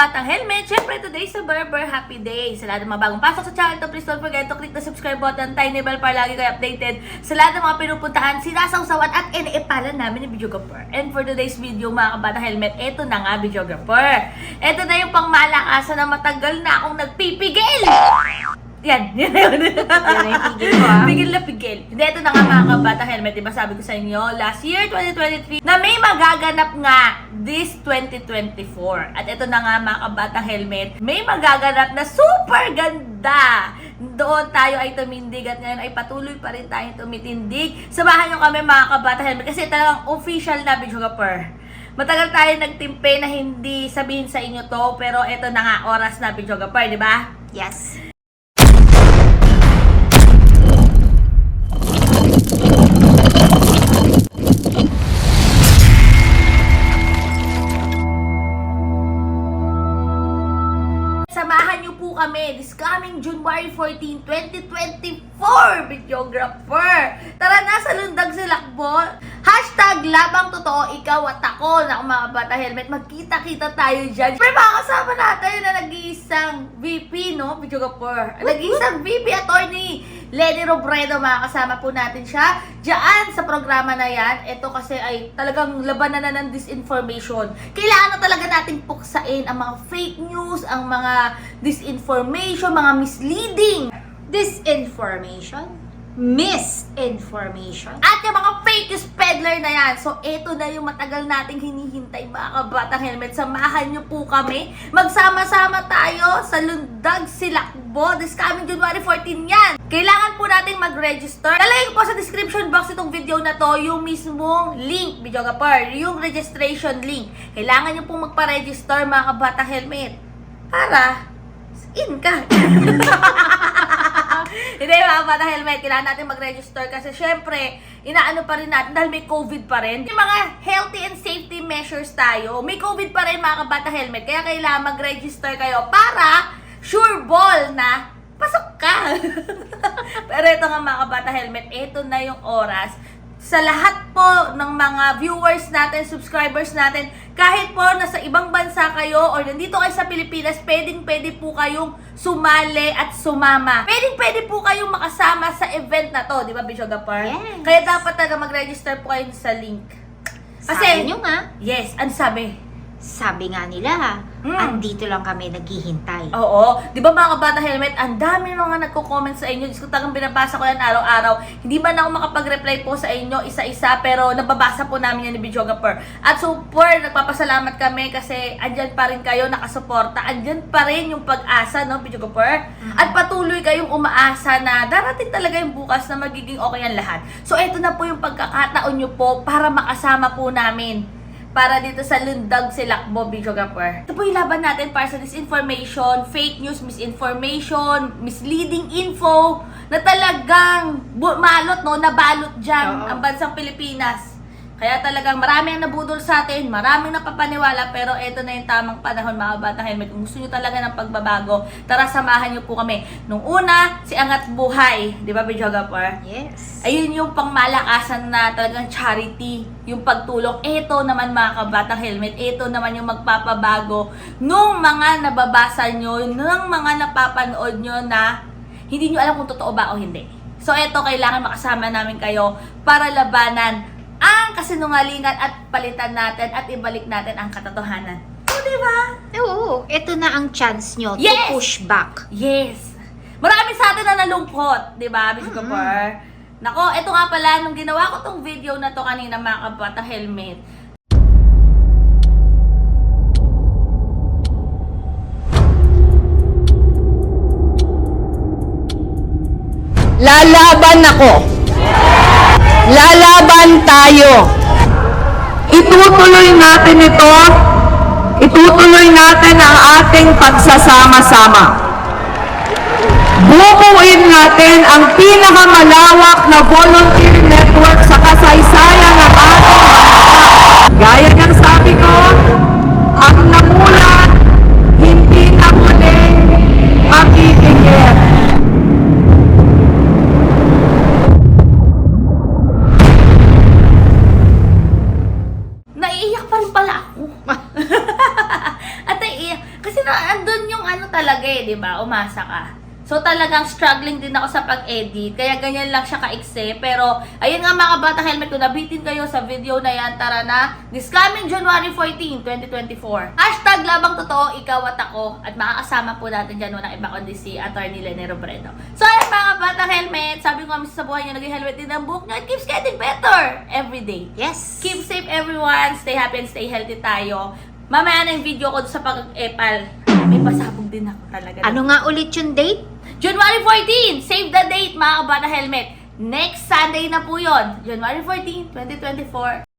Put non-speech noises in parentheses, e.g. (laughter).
batang helmet. Siyempre, today is a Berber Happy Day. Sa lahat ng mga bagong pasok sa channel to, please don't forget to click the subscribe button, tiny bell para lagi kayo updated sa lahat ng mga pinupuntahan, sinasawsawan at iniipalan namin ni Videographer. And for today's video, mga kabatang helmet, eto na nga, Videographer. Eto na yung pangmalakasan na matagal na akong nagpipigil! Yan, (laughs) yan na yun. Yan na yung pigil mo, ah. Pigil na pigil. Hindi, ito na nga mga kabata helmet. Diba sabi ko sa inyo, last year, 2023, na may magaganap nga this 2024. At ito na nga mga kabata helmet, may magaganap na super ganda. Doon tayo ay tumindig at ngayon ay patuloy pa rin tayong tumitindig. Samahan nyo kami mga kabata helmet kasi talagang official na videographer. Matagal tayo nagtimpe na hindi sabihin sa inyo to, pero ito na nga oras na videographer, di ba? Yes. January 14, 2024, videographer. Tara na sa lundag silakbo. Hashtag labang totoo, ikaw at ako. Naku mga bata helmet, magkita-kita tayo dyan. Pero makakasama natin na nag-iisang VP, no, videographer. Nag-iisang VP attorney. Lenny Robredo, makakasama po natin siya. Diyan sa programa na yan, ito kasi ay talagang labanan na ng disinformation. Kailangan na talaga nating puksain ang mga fake news, ang mga disinformation, mga misleading, Disinformation. Misinformation. at yung mga fake news peddler na yan. So, ito na yung matagal nating hinihintay mga kabatang helmet. Samahan nyo po kami. Magsama-sama tayo sa Lundag Silakbo. This coming January 14 yan. Kailangan po nating mag-register. Ko po sa description box itong video na to yung mismong link, video kapar, yung registration link. Kailangan nyo pong magpa-register mga kabatang helmet. Para in ka. (laughs) Hindi, mga bata helmet, kailangan natin mag-register kasi syempre, inaano pa rin natin dahil may COVID pa rin. Yung mga healthy and safety measures tayo, may COVID pa rin mga kabata helmet, kaya kailangan mag-register kayo para sure ball na pasok ka. (laughs) Pero ito nga mga kabata helmet, ito na yung oras sa lahat po ng mga viewers natin, subscribers natin, kahit po nasa ibang bansa kayo or nandito kayo sa Pilipinas, pwedeng pwede po kayong sumali at sumama. Pwedeng pwede po kayong makasama sa event na to, di ba, Bisho Gapar? Yes. Kaya dapat talaga mag-register po kayo sa link. Sabi nyo nga, yes, ano sabi? Sabi nga nila, Mm. andito lang kami naghihintay. Oo. Di ba mga kabata helmet, ang dami mga nagko-comment sa inyo. Diyos ko talagang binabasa ko yan araw-araw. Hindi man ako makapag-reply po sa inyo isa-isa, pero nababasa po namin yan ni Bijogaper. At super, nagpapasalamat kami kasi andyan pa rin kayo nakasuporta. Andyan pa rin yung pag-asa, no, Bijogaper? At patuloy kayong umaasa na darating talaga yung bukas na magiging okay ang lahat. So, eto na po yung pagkakataon nyo po para makasama po namin para dito sa Lundag Silakbo Videographer. Ito po yung laban natin para sa disinformation, fake news, misinformation, misleading info na talagang malot, no, nabalot dyan Oo. ang bansang Pilipinas. Kaya talagang marami ang nabudol sa atin, maraming napapaniwala, pero eto na yung tamang panahon mga batang helmet. Kung gusto nyo talaga ng pagbabago, tara samahan nyo po kami. Nung una, si Angat Buhay, di ba, Videographer? Yes. Ayun yung pangmalakasan na talagang charity, yung pagtulong. Ito naman mga kabatang helmet, ito naman yung magpapabago nung mga nababasa nyo, nung mga napapanood nyo na hindi nyo alam kung totoo ba o hindi. So ito, kailangan makasama namin kayo para labanan ang kasinungalingan at palitan natin at ibalik natin ang katotohanan. O, di ba? Oo, ito na ang chance nyo Yes! to push back. Yes! Marami sa atin na nalungkot, di ba, Miss Mm-mm. Gopar? Nako, ito nga pala, nung ginawa ko tong video na to kanina mga kabata helmet, Lalaban ako. Lalaban tayo. Itutuloy natin ito. Itutuloy natin ang ating pagsasama-sama. Bubuin natin ang pinakamalawak na volunteer network Kasi na, andun yung ano talaga eh, di ba? Umasa ka. So talagang struggling din ako sa pag-edit. Kaya ganyan lang siya kaikse. Pero, ayun nga mga bata helmet, kung nabitin kayo sa video na yan, tara na. This coming January 14, 2024. Hashtag labang totoo, ikaw at ako. At makakasama po natin dyan walang iba kundi si Atty. Lenny Robredo. So ayun mga bata helmet, sabi ko kami sa buhay nyo, naging helmet din ang book nyo. It keeps getting better every day. Yes. Keep safe everyone. Stay happy and stay healthy tayo. Mamaya na yung video ko sa pag-epal. May pasabog din ako talaga. Ano nga ulit yung date? January 14! Save the date mga kabata helmet. Next Sunday na po yon. January 14, 2024.